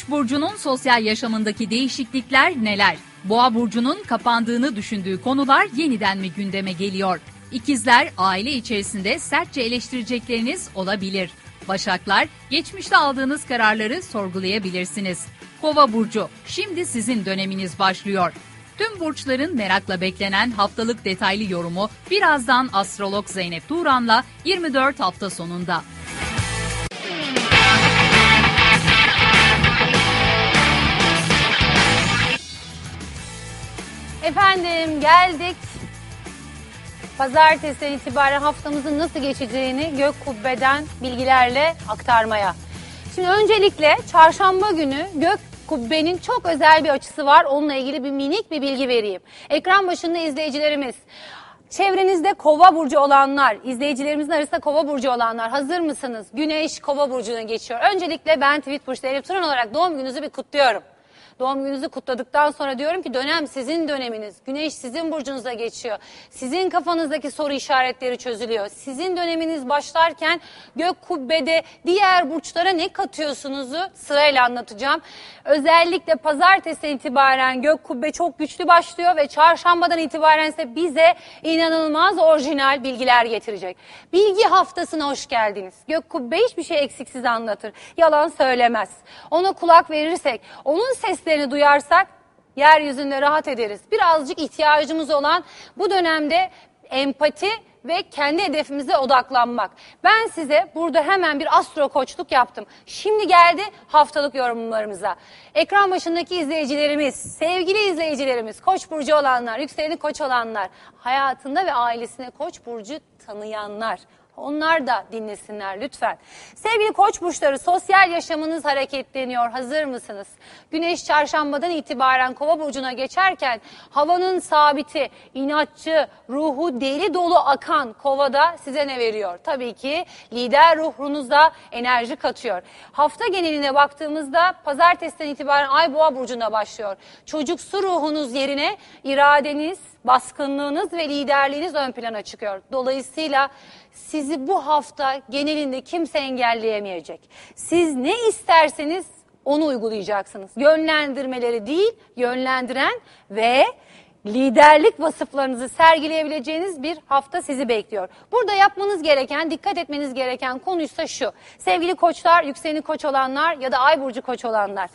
Koç burcunun sosyal yaşamındaki değişiklikler neler? Boğa burcunun kapandığını düşündüğü konular yeniden mi gündeme geliyor? İkizler aile içerisinde sertçe eleştirecekleriniz olabilir. Başaklar geçmişte aldığınız kararları sorgulayabilirsiniz. Kova burcu şimdi sizin döneminiz başlıyor. Tüm burçların merakla beklenen haftalık detaylı yorumu birazdan astrolog Zeynep Turan'la 24 hafta sonunda. Efendim geldik. Pazartesi'den itibaren haftamızın nasıl geçeceğini gök kubbeden bilgilerle aktarmaya. Şimdi öncelikle çarşamba günü gök kubbenin çok özel bir açısı var. Onunla ilgili bir minik bir bilgi vereyim. Ekran başında izleyicilerimiz. Çevrenizde kova burcu olanlar, izleyicilerimizin arasında kova burcu olanlar hazır mısınız? Güneş kova burcuna geçiyor. Öncelikle ben tweet burcu elektron olarak doğum gününüzü bir kutluyorum. Doğum gününüzü kutladıktan sonra diyorum ki dönem sizin döneminiz. Güneş sizin burcunuza geçiyor. Sizin kafanızdaki soru işaretleri çözülüyor. Sizin döneminiz başlarken gök kubbede diğer burçlara ne katıyorsunuzu sırayla anlatacağım. Özellikle pazartesi itibaren gök kubbe çok güçlü başlıyor ve çarşambadan itibaren ise bize inanılmaz orijinal bilgiler getirecek. Bilgi haftasına hoş geldiniz. Gök kubbe hiçbir şey eksiksiz anlatır. Yalan söylemez. Ona kulak verirsek, onun seslerini duyarsak yeryüzünde rahat ederiz. Birazcık ihtiyacımız olan bu dönemde empati ve kendi hedefimize odaklanmak. Ben size burada hemen bir astro koçluk yaptım. Şimdi geldi haftalık yorumlarımıza. Ekran başındaki izleyicilerimiz, sevgili izleyicilerimiz, koç burcu olanlar, yükseleni koç olanlar, hayatında ve ailesine koç burcu tanıyanlar. Onlar da dinlesinler lütfen. Sevgili koç burçları sosyal yaşamınız hareketleniyor. Hazır mısınız? Güneş çarşambadan itibaren kova burcuna geçerken havanın sabiti, inatçı, ruhu deli dolu akan kovada size ne veriyor? Tabii ki lider ruhunuza enerji katıyor. Hafta geneline baktığımızda pazartesiden itibaren ay boğa burcuna başlıyor. Çocuksu ruhunuz yerine iradeniz, baskınlığınız ve liderliğiniz ön plana çıkıyor. Dolayısıyla sizi bu hafta genelinde kimse engelleyemeyecek. Siz ne isterseniz onu uygulayacaksınız. Yönlendirmeleri değil, yönlendiren ve liderlik vasıflarınızı sergileyebileceğiniz bir hafta sizi bekliyor. Burada yapmanız gereken, dikkat etmeniz gereken konuysa şu. Sevgili koçlar, yükseleni koç olanlar ya da ay burcu koç olanlar.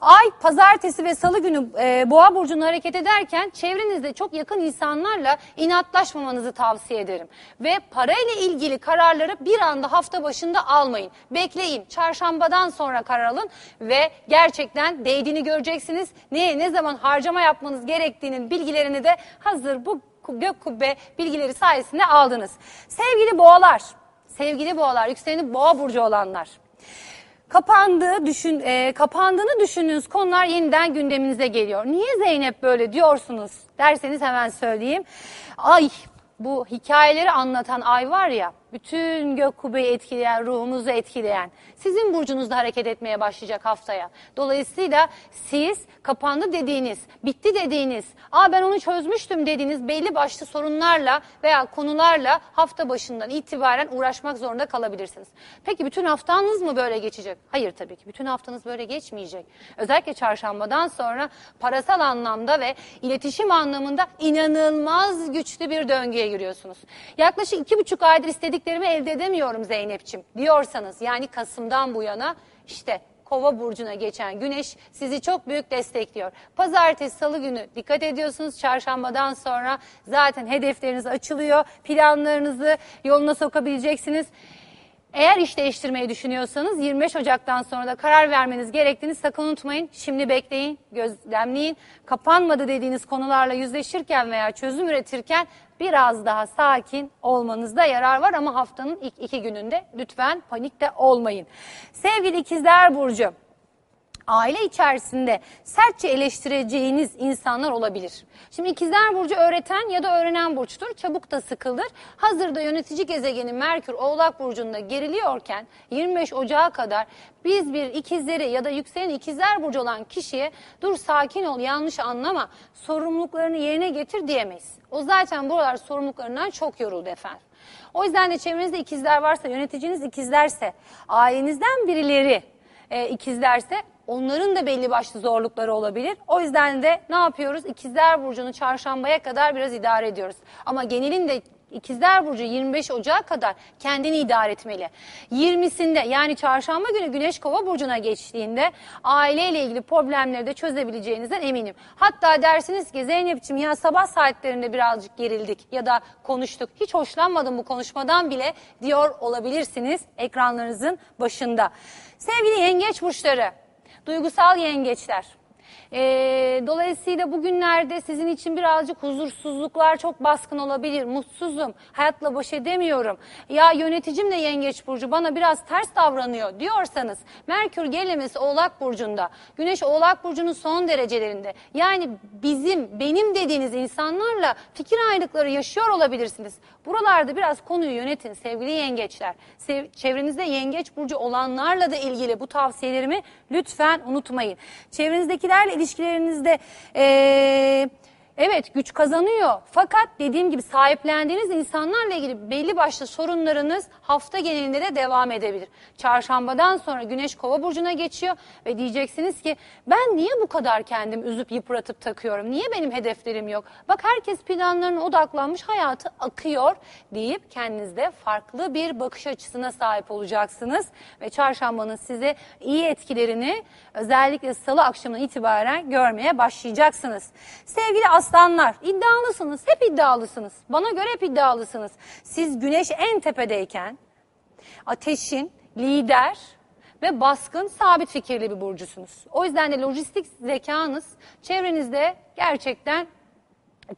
Ay pazartesi ve salı günü e, boğa burcunu hareket ederken çevrenizde çok yakın insanlarla inatlaşmamanızı tavsiye ederim. Ve parayla ilgili kararları bir anda hafta başında almayın. Bekleyin. Çarşambadan sonra karar alın ve gerçekten değdiğini göreceksiniz. Neye ne zaman harcama yapmanız gerektiğinin bilgilerini de hazır bu gök kubbe bilgileri sayesinde aldınız. Sevgili boğalar, sevgili boğalar, yükseleni boğa burcu olanlar. Kapandığı düşün, e, kapandığını düşündüğünüz konular yeniden gündeminize geliyor. Niye Zeynep böyle diyorsunuz derseniz hemen söyleyeyim. Ay bu hikayeleri anlatan ay var ya bütün gök kubbeyi etkileyen, ruhunuzu etkileyen sizin burcunuzda hareket etmeye başlayacak haftaya. Dolayısıyla siz kapandı dediğiniz, bitti dediğiniz, aa ben onu çözmüştüm dediğiniz belli başlı sorunlarla veya konularla hafta başından itibaren uğraşmak zorunda kalabilirsiniz. Peki bütün haftanız mı böyle geçecek? Hayır tabii ki. Bütün haftanız böyle geçmeyecek. Özellikle çarşambadan sonra parasal anlamda ve iletişim anlamında inanılmaz güçlü bir döngüye giriyorsunuz. Yaklaşık iki buçuk aydır istediklerimi elde edemiyorum Zeynep'ciğim diyorsanız yani Kasım'dan bu yana işte Kova burcuna geçen güneş sizi çok büyük destekliyor. Pazartesi, salı günü dikkat ediyorsunuz. Çarşambadan sonra zaten hedefleriniz açılıyor. Planlarınızı yoluna sokabileceksiniz. Eğer iş değiştirmeyi düşünüyorsanız 25 Ocak'tan sonra da karar vermeniz gerektiğini sakın unutmayın. Şimdi bekleyin, gözlemleyin. Kapanmadı dediğiniz konularla yüzleşirken veya çözüm üretirken biraz daha sakin olmanızda yarar var ama haftanın ilk iki gününde lütfen panikte olmayın. Sevgili ikizler Burcu, aile içerisinde sertçe eleştireceğiniz insanlar olabilir. Şimdi ikizler burcu öğreten ya da öğrenen burçtur. Çabuk da sıkılır. Hazırda yönetici gezegeni Merkür Oğlak burcunda geriliyorken 25 Ocağı kadar biz bir ikizleri ya da yükselen ikizler burcu olan kişiye dur sakin ol yanlış anlama sorumluluklarını yerine getir diyemeyiz. O zaten buralar sorumluluklarından çok yoruldu efendim. O yüzden de çevrenizde ikizler varsa, yöneticiniz ikizlerse, ailenizden birileri e, ikizlerse onların da belli başlı zorlukları olabilir. O yüzden de ne yapıyoruz? İkizler Burcu'nu çarşambaya kadar biraz idare ediyoruz. Ama genelin de İkizler Burcu 25 Ocağı kadar kendini idare etmeli. 20'sinde yani çarşamba günü Güneş Kova Burcu'na geçtiğinde aileyle ilgili problemleri de çözebileceğinizden eminim. Hatta dersiniz ki Zeynep'ciğim ya sabah saatlerinde birazcık gerildik ya da konuştuk. Hiç hoşlanmadım bu konuşmadan bile diyor olabilirsiniz ekranlarınızın başında. Sevgili yengeç burçları, duygusal yengeçler. Ee, dolayısıyla bugünlerde sizin için birazcık huzursuzluklar çok baskın olabilir. Mutsuzum, hayatla baş edemiyorum. Ya yöneticim de yengeç burcu bana biraz ters davranıyor diyorsanız Merkür gerilemesi Oğlak burcunda. Güneş Oğlak burcunun son derecelerinde. Yani bizim, benim dediğiniz insanlarla fikir ayrılıkları yaşıyor olabilirsiniz. Buralarda biraz konuyu yönetin sevgili yengeçler. Sev, çevrenizde yengeç burcu olanlarla da ilgili bu tavsiyelerimi lütfen unutmayın. Çevrenizdekilerle ilişkilerinizde ee, evet güç kazanıyor. Fakat dediğim gibi sahiplendiğiniz insanlarla ilgili belli başlı sorunlarınız hafta genelinde de devam edebilir. Çarşambadan sonra Güneş Kova burcuna geçiyor ve diyeceksiniz ki ben niye bu kadar kendim üzüp yıpratıp takıyorum? Niye benim hedeflerim yok? Bak herkes planlarına odaklanmış hayatı akıyor deyip kendinizde farklı bir bakış açısına sahip olacaksınız ve çarşambanın size iyi etkilerini özellikle salı akşamından itibaren görmeye başlayacaksınız. Sevgili aslanlar iddialısınız, hep iddialısınız. Bana göre hep iddialısınız. Siz güneş en tepedeyken ateşin lider ve baskın sabit fikirli bir burcusunuz. O yüzden de lojistik zekanız çevrenizde gerçekten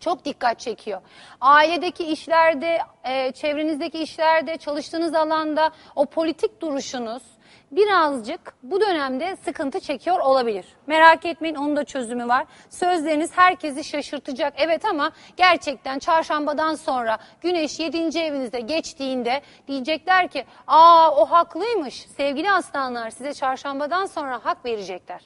çok dikkat çekiyor. Ailedeki işlerde, e, çevrenizdeki işlerde, çalıştığınız alanda o politik duruşunuz birazcık bu dönemde sıkıntı çekiyor olabilir. Merak etmeyin onun da çözümü var. Sözleriniz herkesi şaşırtacak evet ama gerçekten çarşambadan sonra güneş 7. evinizde geçtiğinde diyecekler ki aa o haklıymış sevgili aslanlar size çarşambadan sonra hak verecekler.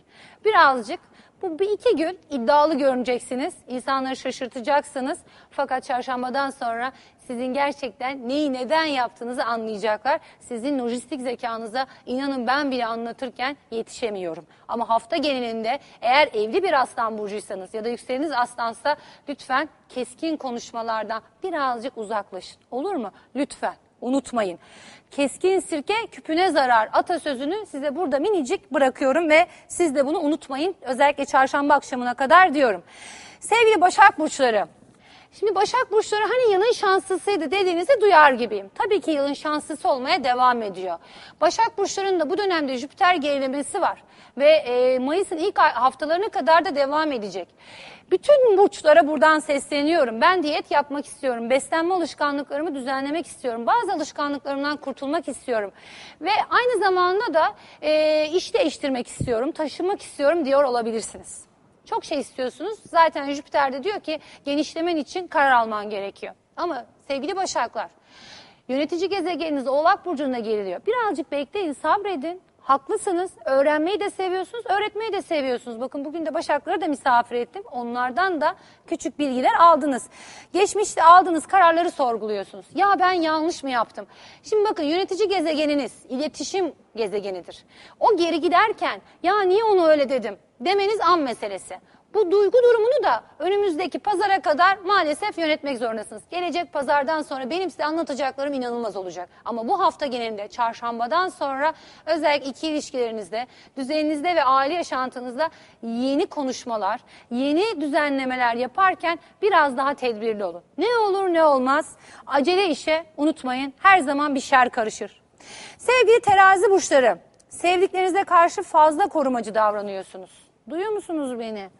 Birazcık bu bir iki gün iddialı görüneceksiniz. İnsanları şaşırtacaksınız. Fakat çarşambadan sonra sizin gerçekten neyi neden yaptığınızı anlayacaklar. Sizin lojistik zekanıza inanın ben bile anlatırken yetişemiyorum. Ama hafta genelinde eğer evli bir aslan burcuysanız ya da yükseleniz aslansa lütfen keskin konuşmalardan birazcık uzaklaşın. Olur mu? Lütfen unutmayın. Keskin sirke küpüne zarar atasözünü size burada minicik bırakıyorum ve siz de bunu unutmayın. Özellikle çarşamba akşamına kadar diyorum. Sevgili Başak Burçları, Şimdi Başak Burçları hani yılın şanslısıydı dediğinizi duyar gibiyim. Tabii ki yılın şanslısı olmaya devam ediyor. Başak Burçları'nın da bu dönemde Jüpiter gerilemesi var. Ve e, Mayıs'ın ilk haftalarına kadar da devam edecek. Bütün burçlara buradan sesleniyorum. Ben diyet yapmak istiyorum. Beslenme alışkanlıklarımı düzenlemek istiyorum. Bazı alışkanlıklarımdan kurtulmak istiyorum. Ve aynı zamanda da e, iş değiştirmek istiyorum, taşımak istiyorum diyor olabilirsiniz. Çok şey istiyorsunuz. Zaten Jüpiter de diyor ki genişlemen için karar alman gerekiyor. Ama sevgili Başaklar, yönetici gezegeniniz Oğlak Burcu'nda geriliyor. Birazcık bekleyin, sabredin. Haklısınız. Öğrenmeyi de seviyorsunuz, öğretmeyi de seviyorsunuz. Bakın bugün de Başakları da misafir ettim. Onlardan da küçük bilgiler aldınız. Geçmişte aldığınız kararları sorguluyorsunuz. Ya ben yanlış mı yaptım? Şimdi bakın yönetici gezegeniniz iletişim gezegenidir. O geri giderken ya niye onu öyle dedim demeniz an meselesi. Bu duygu durumunu da önümüzdeki pazara kadar maalesef yönetmek zorundasınız. Gelecek pazardan sonra benim size anlatacaklarım inanılmaz olacak. Ama bu hafta genelinde çarşambadan sonra özellikle iki ilişkilerinizde, düzeninizde ve aile yaşantınızda yeni konuşmalar, yeni düzenlemeler yaparken biraz daha tedbirli olun. Ne olur ne olmaz acele işe unutmayın her zaman bir şer karışır. Sevgili terazi burçları, sevdiklerinize karşı fazla korumacı davranıyorsunuz. Duyuyor musunuz beni?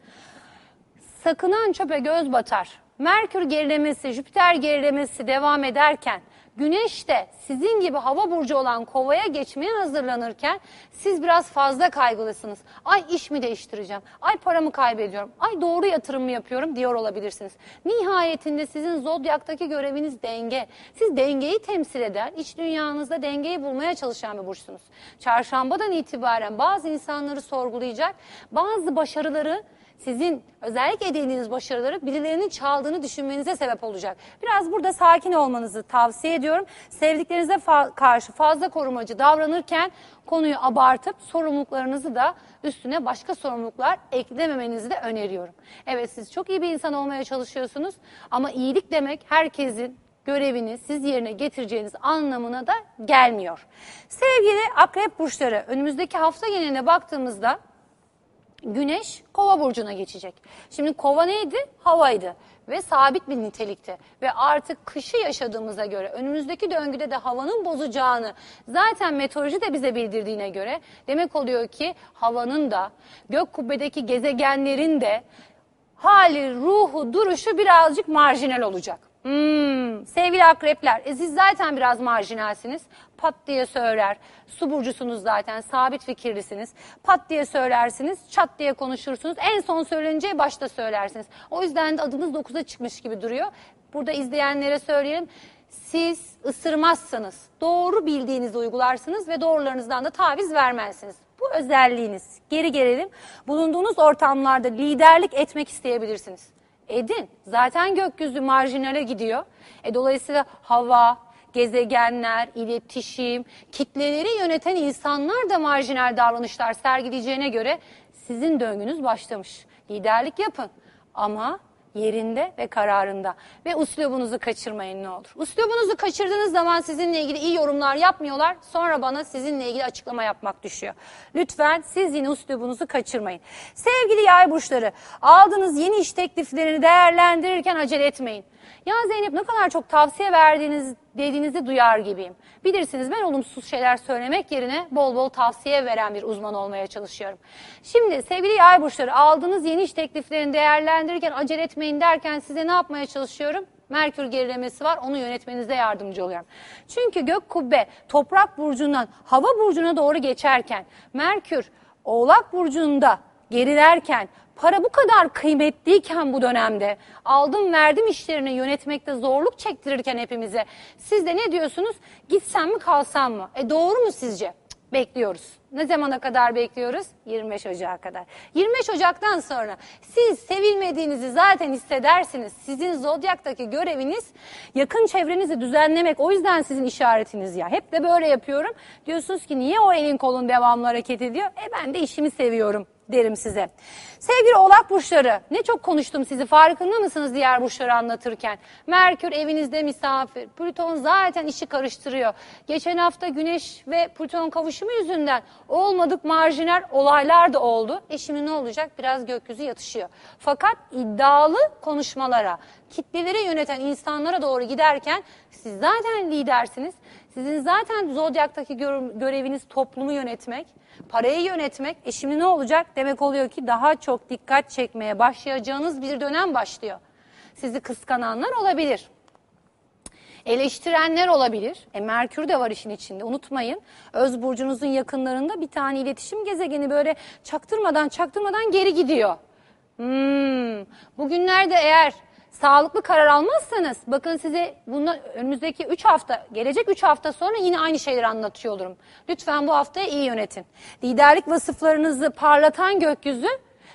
Sakınan çöpe göz batar. Merkür gerilemesi, Jüpiter gerilemesi devam ederken Güneş de sizin gibi hava burcu olan kovaya geçmeye hazırlanırken siz biraz fazla kaygılısınız. Ay iş mi değiştireceğim? Ay paramı kaybediyorum? Ay doğru yatırım mı yapıyorum diyor olabilirsiniz. Nihayetinde sizin zodyaktaki göreviniz denge. Siz dengeyi temsil eden, iç dünyanızda dengeyi bulmaya çalışan bir burçsunuz. Çarşambadan itibaren bazı insanları sorgulayacak, bazı başarıları sizin özellikle edindiğiniz başarıları birilerinin çaldığını düşünmenize sebep olacak. Biraz burada sakin olmanızı tavsiye ediyorum. Sevdiklerinize fa- karşı fazla korumacı davranırken konuyu abartıp sorumluluklarınızı da üstüne başka sorumluluklar eklememenizi de öneriyorum. Evet siz çok iyi bir insan olmaya çalışıyorsunuz ama iyilik demek herkesin görevini siz yerine getireceğiniz anlamına da gelmiyor. Sevgili akrep burçları önümüzdeki hafta geneline baktığımızda Güneş kova burcuna geçecek. Şimdi kova neydi? Havaydı ve sabit bir nitelikti. Ve artık kışı yaşadığımıza göre önümüzdeki döngüde de havanın bozacağını zaten meteoroloji de bize bildirdiğine göre demek oluyor ki havanın da gök kubbedeki gezegenlerin de hali, ruhu, duruşu birazcık marjinal olacak. Hmm, sevgili akrepler, e siz zaten biraz marjinalsiniz. Pat diye söyler. Su burcusunuz zaten, sabit fikirlisiniz. Pat diye söylersiniz, çat diye konuşursunuz. En son söylenince başta söylersiniz. O yüzden de adınız 9'a çıkmış gibi duruyor. Burada izleyenlere söyleyelim. Siz ısırmazsınız. Doğru bildiğinizi uygularsınız ve doğrularınızdan da taviz vermezsiniz. Bu özelliğiniz. Geri gelelim. Bulunduğunuz ortamlarda liderlik etmek isteyebilirsiniz. Edin. Zaten gökyüzü marjinale gidiyor. E, dolayısıyla hava, gezegenler, iletişim, kitleleri yöneten insanlar da marjinal davranışlar sergileyeceğine göre sizin döngünüz başlamış. Liderlik yapın ama yerinde ve kararında. Ve uslubunuzu kaçırmayın ne olur. Uslubunuzu kaçırdığınız zaman sizinle ilgili iyi yorumlar yapmıyorlar. Sonra bana sizinle ilgili açıklama yapmak düşüyor. Lütfen siz yine uslubunuzu kaçırmayın. Sevgili yay burçları, aldığınız yeni iş tekliflerini değerlendirirken acele etmeyin. Ya Zeynep ne kadar çok tavsiye verdiğiniz dediğinizi duyar gibiyim. Bilirsiniz ben olumsuz şeyler söylemek yerine bol bol tavsiye veren bir uzman olmaya çalışıyorum. Şimdi sevgili yay burçları aldığınız yeni iş tekliflerini değerlendirirken acele etmeyin derken size ne yapmaya çalışıyorum? Merkür gerilemesi var onu yönetmenize yardımcı oluyorum. Çünkü gök kubbe toprak burcundan hava burcuna doğru geçerken Merkür oğlak burcunda gerilerken para bu kadar kıymetliyken bu dönemde aldım verdim işlerini yönetmekte zorluk çektirirken hepimize siz de ne diyorsunuz gitsem mi kalsam mı? E doğru mu sizce? Bekliyoruz. Ne zamana kadar bekliyoruz? 25 Ocak'a kadar. 25 Ocak'tan sonra siz sevilmediğinizi zaten hissedersiniz. Sizin zodyaktaki göreviniz yakın çevrenizi düzenlemek. O yüzden sizin işaretiniz ya. Hep de böyle yapıyorum. Diyorsunuz ki niye o elin kolun devamlı hareket ediyor? E ben de işimi seviyorum derim size. Sevgili oğlak burçları ne çok konuştum sizi farkında mısınız diğer burçları anlatırken? Merkür evinizde misafir. Plüton zaten işi karıştırıyor. Geçen hafta Güneş ve Plüton kavuşumu yüzünden olmadık marjinal olaylar da oldu. E şimdi ne olacak? Biraz gökyüzü yatışıyor. Fakat iddialı konuşmalara, kitleleri yöneten insanlara doğru giderken siz zaten lidersiniz. Sizin zaten zodyaktaki gö- göreviniz toplumu yönetmek, parayı yönetmek. E şimdi ne olacak? Demek oluyor ki daha çok dikkat çekmeye başlayacağınız bir dönem başlıyor. Sizi kıskananlar olabilir. Eleştirenler olabilir. E Merkür de var işin içinde. Unutmayın. Öz burcunuzun yakınlarında bir tane iletişim gezegeni böyle çaktırmadan çaktırmadan geri gidiyor. Hmm. Bugünlerde eğer sağlıklı karar almazsanız bakın size bundan önümüzdeki 3 hafta, gelecek 3 hafta sonra yine aynı şeyleri anlatıyor olurum. Lütfen bu haftayı iyi yönetin. Liderlik vasıflarınızı parlatan gökyüzü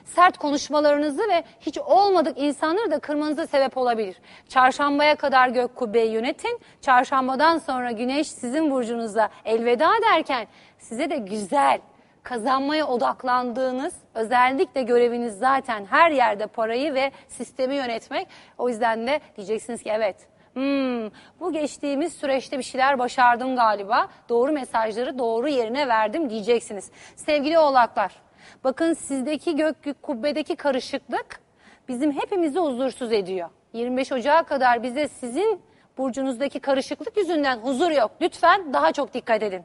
sert konuşmalarınızı ve hiç olmadık insanları da kırmanıza sebep olabilir. Çarşambaya kadar gök kubbeyi yönetin. Çarşambadan sonra güneş sizin burcunuza elveda derken size de güzel, kazanmaya odaklandığınız, özellikle göreviniz zaten her yerde parayı ve sistemi yönetmek. O yüzden de diyeceksiniz ki evet Hmm, bu geçtiğimiz süreçte bir şeyler başardım galiba. Doğru mesajları doğru yerine verdim diyeceksiniz. Sevgili oğlaklar, bakın sizdeki gök kubbedeki karışıklık bizim hepimizi huzursuz ediyor. 25 Ocağı kadar bize sizin burcunuzdaki karışıklık yüzünden huzur yok. Lütfen daha çok dikkat edin.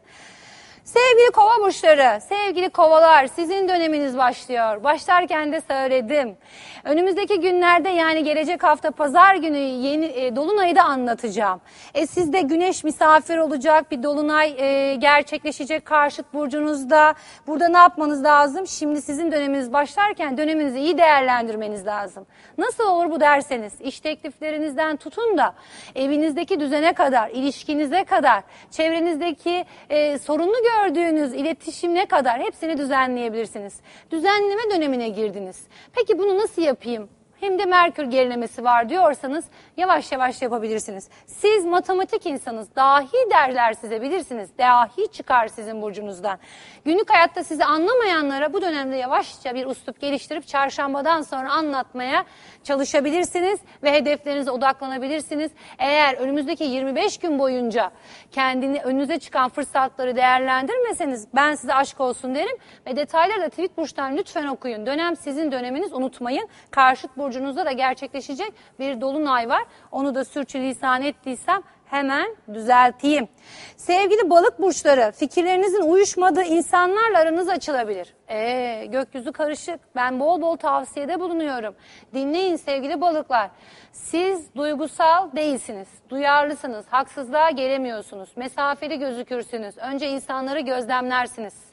Sevgili kova burçları, sevgili kovalar sizin döneminiz başlıyor. Başlarken de söyledim. Önümüzdeki günlerde yani gelecek hafta pazar günü yeni e, dolunayı da anlatacağım. E, sizde güneş misafir olacak bir dolunay e, gerçekleşecek karşıt burcunuzda. Burada ne yapmanız lazım? Şimdi sizin döneminiz başlarken döneminizi iyi değerlendirmeniz lazım. Nasıl olur bu derseniz iş tekliflerinizden tutun da evinizdeki düzene kadar, ilişkinize kadar, çevrenizdeki e, sorunlu gördüğünüz iletişim ne kadar hepsini düzenleyebilirsiniz. Düzenleme dönemine girdiniz. Peki bunu nasıl yapayım? Hem de Merkür gerilemesi var diyorsanız yavaş yavaş yapabilirsiniz. Siz matematik insanız, dahi derler size bilirsiniz. Dahi çıkar sizin burcunuzdan. Günlük hayatta sizi anlamayanlara bu dönemde yavaşça bir uslup geliştirip çarşambadan sonra anlatmaya çalışabilirsiniz ve hedeflerinize odaklanabilirsiniz. Eğer önümüzdeki 25 gün boyunca kendini önünüze çıkan fırsatları değerlendirmeseniz ben size aşk olsun derim ve detayları da tweet burçtan lütfen okuyun. Dönem sizin döneminiz unutmayın. Karşıt burcunuzda da gerçekleşecek bir dolunay var. Onu da sürçülisan ettiysem hemen düzelteyim. Sevgili balık burçları, fikirlerinizin uyuşmadığı insanlarla aranız açılabilir. Ee, gökyüzü karışık. Ben bol bol tavsiyede bulunuyorum. Dinleyin sevgili balıklar. Siz duygusal değilsiniz. Duyarlısınız. Haksızlığa gelemiyorsunuz. Mesafeli gözükürsünüz. Önce insanları gözlemlersiniz.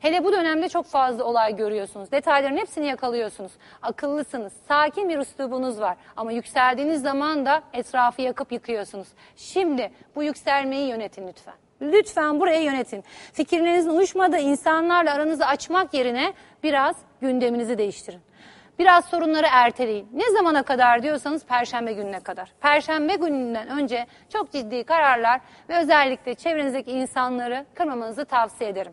Hele bu dönemde çok fazla olay görüyorsunuz. Detayların hepsini yakalıyorsunuz. Akıllısınız. Sakin bir üslubunuz var. Ama yükseldiğiniz zaman da etrafı yakıp yıkıyorsunuz. Şimdi bu yükselmeyi yönetin lütfen. Lütfen buraya yönetin. Fikirlerinizin uyuşmadığı insanlarla aranızı açmak yerine biraz gündeminizi değiştirin. Biraz sorunları erteleyin. Ne zamana kadar diyorsanız perşembe gününe kadar. Perşembe gününden önce çok ciddi kararlar ve özellikle çevrenizdeki insanları kırmamanızı tavsiye ederim.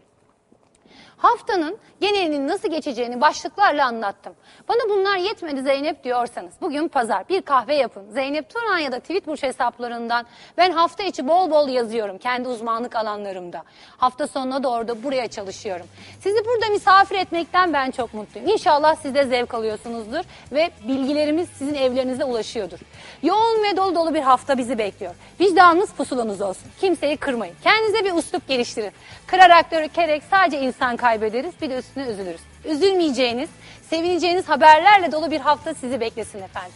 Haftanın genelinin nasıl geçeceğini başlıklarla anlattım. Bana bunlar yetmedi Zeynep diyorsanız bugün pazar bir kahve yapın. Zeynep Turan ya da tweet burç hesaplarından ben hafta içi bol bol yazıyorum kendi uzmanlık alanlarımda. Hafta sonuna doğru da buraya çalışıyorum. Sizi burada misafir etmekten ben çok mutluyum. İnşallah siz de zevk alıyorsunuzdur ve bilgilerimiz sizin evlerinize ulaşıyordur. Yoğun ve dolu dolu bir hafta bizi bekliyor. Vicdanınız pusulanız olsun. Kimseyi kırmayın. Kendinize bir uslup geliştirin. Kırarak dökerek sadece insan kaybederiz bir de üstüne üzülürüz. Üzülmeyeceğiniz, sevineceğiniz haberlerle dolu bir hafta sizi beklesin efendim.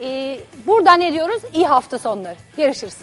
Ee, buradan ne diyoruz? İyi hafta sonları. Görüşürüz.